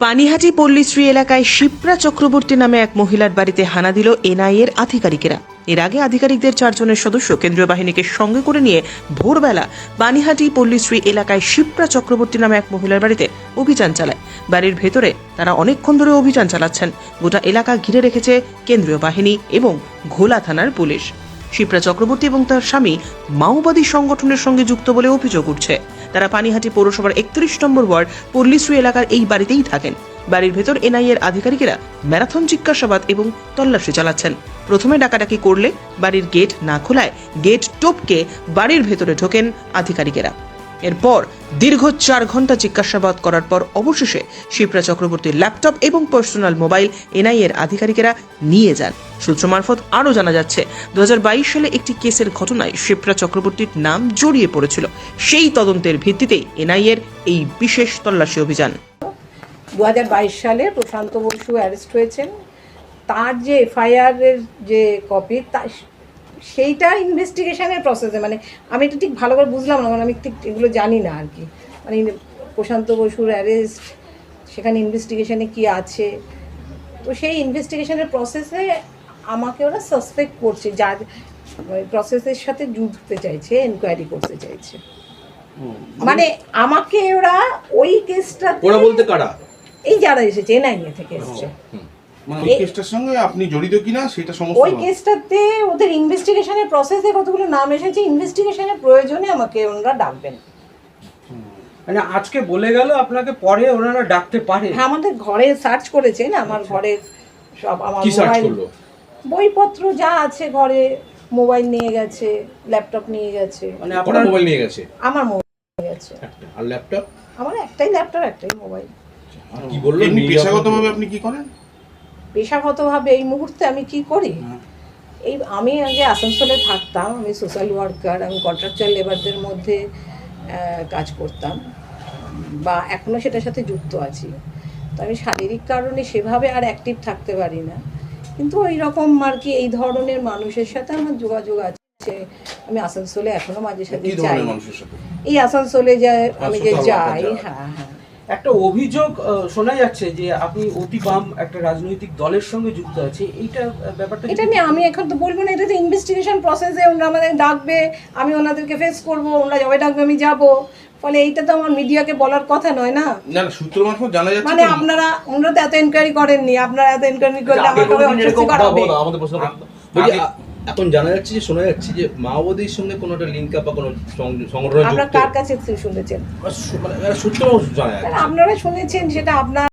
পানিহাটি পল্লীশ্রী এলাকায় শিপ্রা চক্রবর্তী নামে এক মহিলার বাড়িতে হানা দিল এনআইএর আধিকারিকেরা। এর আগে আধিকারিকদের চারজনের সদস্য কেন্দ্রীয় বাহিনীকে সঙ্গে করে নিয়ে ভোরবেলা বানিহাটি পল্লীশ্রী এলাকায় শিপ্রা চক্রবর্তী নামে এক মহিলার বাড়িতে অভিযান চালায়। বাড়ির ভেতরে তারা অনেকক্ষণ ধরে অভিযান চালাচ্ছেন। গোটা এলাকা ঘিরে রেখেছে কেন্দ্রীয় বাহিনী এবং ঘোলা থানার পুলিশ। শিপ্রা চক্রবর্তী এবং তার স্বামী মাওবাদী সংগঠনের সঙ্গে যুক্ত বলে অভিযোগ উঠছে। তারা পানিহাটি পৌরসভার একত্রিশ নম্বর ওয়ার্ড পল্লীশ্রী এলাকার এই বাড়িতেই থাকেন। বাড়ির ভেতর এনআইএর আধিকারিকেরা ম্যারাথন, জিজ্ঞাসাবাদ এবং তল্লাশি চালাচ্ছেন। প্রথমে ডাকাডাকি করলে বাড়ির গেট না খোলায় গেট টোপকে বাড়ির ভেতরে ঢোকেন আধিকারিকেরা। এরপর দীর্ঘ চার ঘণ্টা জিজ্ঞাসাবাদ করার পর অবশেষে শিপ্রা চক্রবর্তীর ল্যাপটপ এবং পার্সোনাল মোবাইল এনআইএর আধিকারিকেরা নিয়ে যান। সূত্র মারফত আরও জানা যাচ্ছে দু হাজার বাইশ সালে একটি কেসের ঘটনায় শিপ্রা চক্রবর্তীর নাম জড়িয়ে পড়েছিল। সেই তদন্তের ভিত্তিতেই এনআইএর এই বিশেষ তল্লাশি অভিযান। দু হাজার বাইশ সালে প্রশান্ত বসু অ্যারেস্ট হয়েছেন। তার যে এফআইআর এর যে কপি, তা সেইটা ইনভেস্টিগেশনের প্রসেসে মানে আমি এটা ঠিক ভালো করে বুঝলাম না মানে আমি ঠিক এগুলো জানি না আর কি। মানে প্রশান্ত বসুর অ্যারেস্ট সেখানে ইনভেস্টিগেশনে কি আছে। তো সেই ইনভেস্টিগেশনের প্রসেসে আমাকে ওরা সাসপেক্ট করছে যার প্রসেসের সাথে জুড়তে চাইছে এনকোয়ারি করতে চাইছে। মানে আমাকে ওরা ওই কেসটা ওরা বলতে কারা? এই যারা এসেছে এনআইএ থেকে এসেছে। মানে ওই কেসটার সঙ্গে আপনি জড়িত কিনা সেটা সমস্ত ওই কেসটাতে ওদের ইনভেস্টিগেশনের প্রসেসে কতগুলো নাম এসেছে ইনভেস্টিগেশনের প্রয়োজনে আমাকে ওনারা ডাকবেন। মানে আজকে বলে গেল আপনাকে পরে ওনারা ডাকতে পারে। হ্যাঁ আমাদের ঘরে সার্চ করেছেন আমার ঘরের সব আমার মোবাইল বইপত্র যা আছে ঘরে মোবাইল নিয়ে গেছে ল্যাপটপ নিয়ে গেছে। মানে আপনার মোবাইল নিয়ে গেছে? আমার মোবাইল নিয়ে গেছে। আর ল্যাপটপ আমার একটাই ল্যাপটপ একটাই মোবাইল আর কি বলল? এমনি নিয়ে পেশাগতভাবে আপনি কি করেন? পেশাগতভাবে এই মুহূর্তে আমি কি করি? এই আমি আগে আসানসোলে থাকতাম আমি সোশ্যাল ওয়ার্কার আমি কন্ট্রাকচার লেবারদের মধ্যে কাজ করতাম বা এখনও সেটার সাথে যুক্ত আছি। তো আমি শারীরিক কারণে সেভাবে আর অ্যাক্টিভ থাকতে পারি না। কিন্তু ওই রকম আর কি এই ধরনের মানুষের সাথে আমার যোগাযোগ আছে আমি আসানসোলে এখনও মাঝে কি যাই। সাথে? এই আসানসোলে যা আমি যে যাই হ্যাঁ হ্যাঁ। একটা অভিযোগ শোনা যাচ্ছে যে আপনি অতি বাম একটা রাজনৈতিক দলের সঙ্গে যুক্ত আছে এইটা ব্যাপারটা এটা নিয়ে আমি এখন তো বলব না এটা তো ইনভেস্টিগেশন প্রসেসে ওনারা আমাদের ডাকবে আমি ওনাদেরকে ফেস করব ওনারা যবে ডাকবে আমি যাব। ফলে এইটা তো আমার মিডিয়াকে বলার কথা নয় না? না না সূত্র মারফত জানা যাচ্ছে মানে আপনারা ওনারা তো এত এনকোয়ারি করেননি আপনারা এত এনকোয়ারি করলে অস্বস্তি আমাদের প্রশ্ন এখন জানা যাচ্ছে যে শোনা যাচ্ছে যে মাওবাদীর সঙ্গে কোনো একটা লিঙ্ক আপ বা কোনো সংগ্রহ সংগঠনের আপনারা কার কাছে শুনেছেন? মানে সূত্র জানা যাচ্ছে। আপনারা শুনেছেন সেটা আপনার